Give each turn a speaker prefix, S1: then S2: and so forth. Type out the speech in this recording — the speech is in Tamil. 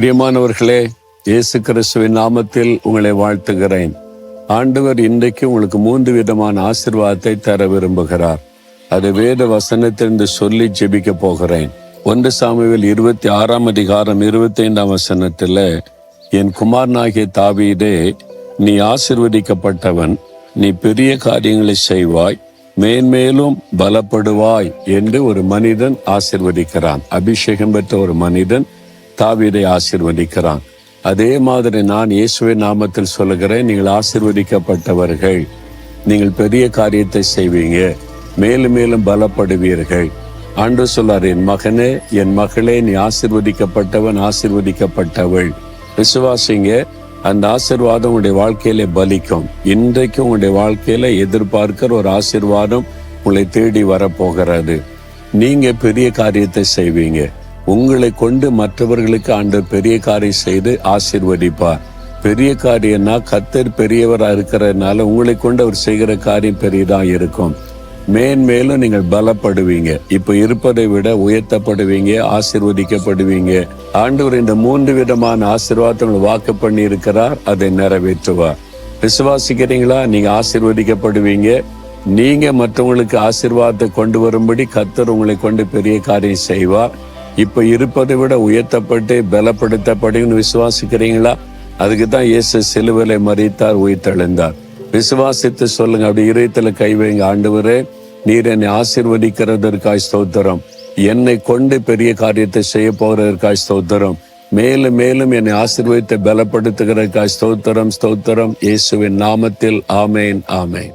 S1: பிரியமானவர்களே இயேசு கிறிஸ்துவின் நாமத்தில் உங்களை வாழ்த்துகிறேன். ஆண்டவர் இன்றைக்கு உங்களுக்கு மூன்று விதமான ஆசிர்வாதத்தை தர விரும்புகிறார். அது வேத வசனத்திலிருந்து சொல்லி ஜெபிக்க போகிறேன். ஒன்று சாமியில் இருபத்தி ஆறாம் அதிகாரம் இருபத்தி ஐந்தாம் வசனத்தில் என் குமாரனாகிய தாவீதே நீ ஆசிர்வதிக்கப்பட்டவன் நீ பெரிய காரியங்களை செய்வாய் மேன்மேலும் பலப்படுவாய் என்று ஒரு மனிதன் ஆசிர்வதிக்கிறான். அபிஷேகம் பெற்ற ஒரு மனிதன் தாவீதை ஆசிர்வதிக்கிறான். அதே மாதிரி நான் இயேசுவின் நாமத்தில் சொல்லுகிறேன் நீங்கள் ஆசிர்வதிக்கப்பட்டவர்கள். நீங்கள் பெரிய காரியத்தை செய்வீங்க மேலும் மேலும் பலப்படுவீர்கள். அன்று சொல்லார் என் மகனே என் மகளே நீ ஆசிர்வதிக்கப்பட்டவன் ஆசிர்வதிக்கப்பட்டவள். விசுவாசிங்க அந்த ஆசிர்வாதம் உங்களுடைய வாழ்க்கையில பலிக்கும். இன்றைக்கு உங்களுடைய வாழ்க்கையில எதிர்பார்க்கிற ஒரு ஆசிர்வாதம் உங்களை தேடி வரப்போகிறது. நீங்க பெரிய காரியத்தை செய்வீங்க. உங்களை கொண்டு மற்றவர்களுக்கு ஆண்டு பெரிய காரியம் செய்து ஆசிர்வதிப்பார். பெரிய காரியம்னா கத்தர் பெரியவராக இருக்கிறதுனால உங்களை கொண்டு அவர் செய்கிற காரியம் பெரியதாக இருக்கும். மேன்மேலும் நீங்கள் பலப்படுவீங்க. இப்ப இருப்பதை விட உயர்த்தப்படுவீங்க ஆசிர்வதிக்கப்படுவீங்க. ஆண்டவர் இந்த மூன்று விதமான ஆசீர்வாதங்களை வாக்கு பண்ணி இருக்கிறார் அதை நிறைவேற்றுவார். விசுவாசிக்கிறீங்களா? நீங்க ஆசிர்வதிக்கப்படுவீங்க. நீங்க மற்றவங்களுக்கு ஆசிர்வாதத்தை கொண்டு வரும்படி கத்தர் உங்களை கொண்டு பெரிய காரியம் செய்வார். இப்ப இருப்பதை விட உயர்த்தப்பட்டு பலப்படுத்தப்படுன்னு விசுவாசிக்கிறீங்களா? அதுக்கு தான் இயேசு சிலுவலை மறித்தார் உயிர்த்தெழுந்தார். விசுவாசித்து சொல்லுங்க. அப்படி இதயத்துல கை வைங்க. ஆண்டவரே நீர் என்னை ஆசிர்வதிக்கிறதற்காய் ஸ்தோத்திரம். என்னை கொண்டு பெரிய காரியத்தை செய்ய போகிறதற்காய் ஸ்தோத்திரம். மேலும் மேலும் என்னை ஆசிர்வதித்து பலப்படுத்துகிறதற்காய் ஸ்தோத்திரம் ஸ்தோத்திரம். இயேசுவின் நாமத்தில் ஆமேன் ஆமேன்.